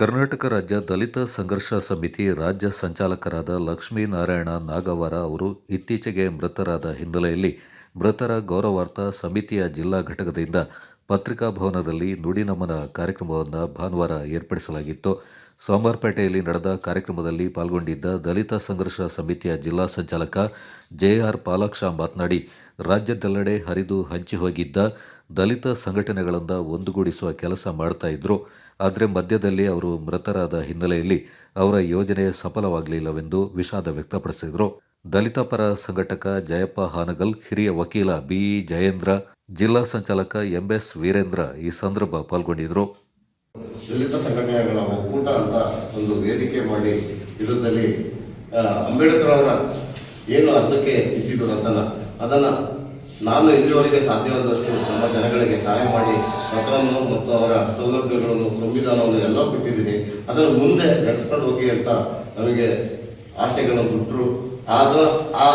ಕರ್ನಾಟಕ ರಾಜ್ಯ ದಲಿತ ಸಂಘರ್ಷ ಸಮಿತಿ ರಾಜ್ಯ ಸಂಚಾಲಕರಾದ ಲಕ್ಷ್ಮೀನಾರಾಯಣ ನಾಗವಾರ ಅವರು ಇತ್ತೀಚೆಗೆ ಮೃತರಾದ ಹಿನ್ನೆಲೆಯಲ್ಲಿ ಮೃತರ ಗೌರವಾರ್ಥ ಸಮಿತಿಯ ಜಿಲ್ಲಾ ಘಟಕದಿಂದ ಪತ್ರಿಕಾ ಭವನದಲ್ಲಿ ನುಡಿನಮನ ಕಾರ್ಯಕ್ರಮವನ್ನು ಭಾನುವಾರ ಏರ್ಪಡಿಸಲಾಗಿತ್ತು. ಸೋಮವಾರಪೇಟೆಯಲ್ಲಿ ನಡೆದ ಕಾರ್ಯಕ್ರಮದಲ್ಲಿ ಪಾಲ್ಗೊಂಡಿದ್ದ ದಲಿತ ಸಂಘರ್ಷ ಸಮಿತಿಯ ಜಿಲ್ಲಾ ಸಂಚಾಲಕ ಜೆಆರ್ ಪಾಲಾಕ್ಷ ಮಾತನಾಡಿ, ರಾಜ್ಯದೆಲ್ಲೆಡೆ ಹರಿದು ಹಂಚಿ ಹೋಗಿದ್ದ ದಲಿತ ಸಂಘಟನೆಗಳಿಂದ ಒಂದುಗೂಡಿಸುವ ಕೆಲಸ ಮಾಡ್ತಾ ಇದ್ರು. ಆದರೆ ಮಧ್ಯದಲ್ಲಿ ಅವರು ಮೃತರಾದ ಹಿನ್ನೆಲೆಯಲ್ಲಿ ಅವರ ಯೋಜನೆ ಸಫಲವಾಗಲಿಲ್ಲವೆಂದು ವಿಷಾದ ವ್ಯಕ್ತಪಡಿಸಿದರು. ದಲಿತ ಪರ ಸಂಘಟಕ ಜಯಪ್ಪ ಹಾನಗಲ್, ಹಿರಿಯ ವಕೀಲ ಬಿಇ ಜಯೇಂದ್ರ, ಜಿಲ್ಲಾ ಸಂಚಾಲಕ ಎಂಎಸ್ ವೀರೇಂದ್ರ ಈ ಸಂದರ್ಭ ಪಾಲ್ಗೊಂಡಿದ್ದರು ದಲಿತ ಸಂಘಟನೆಗಳ ಒಕ್ಕೂಟ ಅಂತ ಒಂದು ವೇದಿಕೆ ಮಾಡಿ ಇದರಲ್ಲಿ ಅಂಬೇಡ್ಕರ್ ಅವರ ಏನು ಅರ್ಧಕ್ಕೆ ಇದ್ದಿದ್ದು ರತನ ಅದನ್ನು ನಾನು ಇಲ್ಲಿವರೆಗೆ ಸಾಧ್ಯವಾದಷ್ಟು ನಮ್ಮ ಜನಗಳಿಗೆ ಸಹಾಯ ಮಾಡಿ ರಥವನ್ನು ಮತ್ತು ಅವರ ಸೌಲಭ್ಯಗಳನ್ನು, ಸಂವಿಧಾನವನ್ನು ಎಲ್ಲ ಬಿಟ್ಟಿದ್ದೀನಿ ಅದನ್ನು ಮುಂದೆ ನಡೆಸ್ಕೊಂಡು ಹೋಗಿ ಅಂತ ನಮಗೆ ಆಸೆಗಳನ್ನು ಬಿಟ್ಟರು ಆದ, ಆ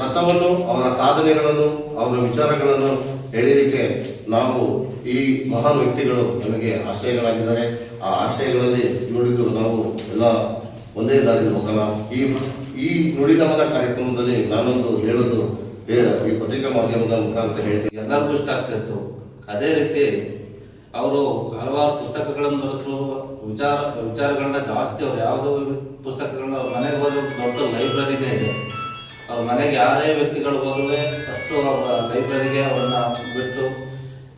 ರಥವನ್ನು, ಅವರ ಸಾಧನೆಗಳನ್ನು, ಅವರ ವಿಚಾರಗಳನ್ನು ಹೇಳಲಿಕ್ಕೆ ನಾವು ಈ ಮಹಾನ್ ವ್ಯಕ್ತಿಗಳು ನಮಗೆ ಆಶ್ರಯಗಳಾಗಿದ್ದಾರೆ. ಆ ಆಶ್ರಯಗಳಲ್ಲಿ ನುಡಿದು ನಾವು ಎಲ್ಲ ಒಂದೇ ದಾರಿ ಹೋಗೋಣ. ಈ ಈ ನುಡಿದವನ ಕಾರ್ಯಕ್ರಮದಲ್ಲಿ ನಾನೊಂದು ಹೇಳೋದು ಈ ಪತ್ರಿಕಾ ಮಾಧ್ಯಮದ ಮುಖಾಂತರ ಹೇಳ್ತೀನಿ. ಎಲ್ಲರಿಗೂ ಇಷ್ಟ ಆಗ್ತಿತ್ತು ಅದೇ ರೀತಿ ಅವರು ಹಲವಾರು ಪುಸ್ತಕಗಳನ್ನು ಬರೆದ್ರು. ವಿಚಾರ, ವಿಚಾರಗಳನ್ನ ಜಾಸ್ತಿ, ಅವ್ರು ಯಾವುದೋ ಪುಸ್ತಕಗಳನ್ನ ಮನೆಗೆ ಒಂದು ದೊಡ್ಡ ಲೈಬ್ರರಿನೇ ಇದೆ. ಅವ್ರ ಮನೆಗೆ ಯಾರೇ ವ್ಯಕ್ತಿಗಳು ಹೋಗುವೆ ಫಸ್ಟು ಅವರ ಲೈಬ್ರರಿಗೆ ಅವರನ್ನ ಬಿಟ್ಟು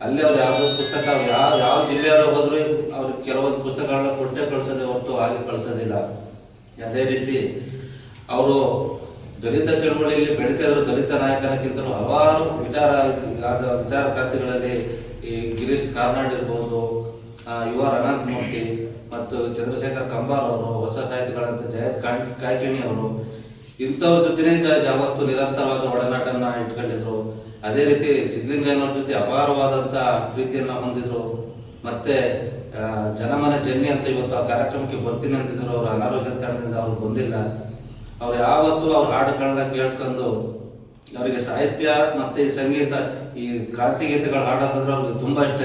ಅಲ್ಲಿ ಅವ್ರು ಯಾವುದೋ ಪುಸ್ತಕ, ಯಾವ ಯಾವ ಜಿಲ್ಲೆಯವರು ಹೋದ್ರು ಅವ್ರಿಗೆ ಕೆಲವೊಂದು ಪುಸ್ತಕಗಳನ್ನ ಕೊಟ್ಟೆ ಕಳಿಸೋದೇ ಹೊರತು ಹಾಗೆ ಕಳಿಸೋದಿಲ್ಲ. ಅದೇ ರೀತಿ ಅವರು ದಲಿತ ಚಳುವಳಿಯಲ್ಲಿ ಬೆಳೀತಾ ದಲಿತ ನಾಯಕನಕ್ಕಿಂತಲೂ ಹಲವಾರು ವಿಚಾರ ಆದ ವಿಚಾರ ಖಾತೆಗಳಲ್ಲಿ ಈ ಗಿರೀಶ್ ಕಾರ್ನಾಡ್ ಇರ್ಬೋದು ಯುವ ಅನಂತ್ ಮೂರ್ತಿ ಮತ್ತು ಚಂದ್ರಶೇಖರ್ ಕಂಬಾರ್ ಅವರು, ಹೊಸ ಸಾಹಿತಿಗಳಂತ ಜಯತ್ ಕಾಣ್- ಕಾಯ್ಕಿಣಿ ಅವರು ಇಂಥವ್ರ ಜೊತೆನೇ ಯಾವತ್ತು ನಿರಂತರವಾದ ಒಡನಾಟನ ಇಟ್ಕೊಂಡಿದ್ರು. ಅದೇ ರೀತಿ ಸಿದ್ಧಲಿಂಗಯ್ಯನವ್ರ ಜೊತೆ ಅಪಾರವಾದಂತ ಪ್ರೀತಿಯನ್ನ ಹೊಂದಿದ್ರು. ಮತ್ತೆ ಜನಮನ ಜನ್ನಿ ಅಂತ ಇವತ್ತು ಆ ಕಾರ್ಯಕ್ರಮಕ್ಕೆ ಬರ್ತೀನಿ ಅಂತಿದ್ರು ಅವ್ರ ಅನಾರೋಗ್ಯದ ಕಾರಣದಿಂದ ಅವ್ರು ಬಂದಿಲ್ಲ. ಅವ್ರು ಯಾವತ್ತು ಅವ್ರ ಹಾಡುಗಳನ್ನ ಕೇಳ್ಕೊಂಡು ಅವರಿಗೆ ಸಾಹಿತ್ಯ ಮತ್ತೆ ಈ ಸಂಗೀತ, ಈ ಕ್ರಾಂತಿ ಗೀತೆಗಳು ಹಾಡೋದಂದ್ರೆ ಅವ್ರಿಗೆ ತುಂಬಾ ಇಷ್ಟ.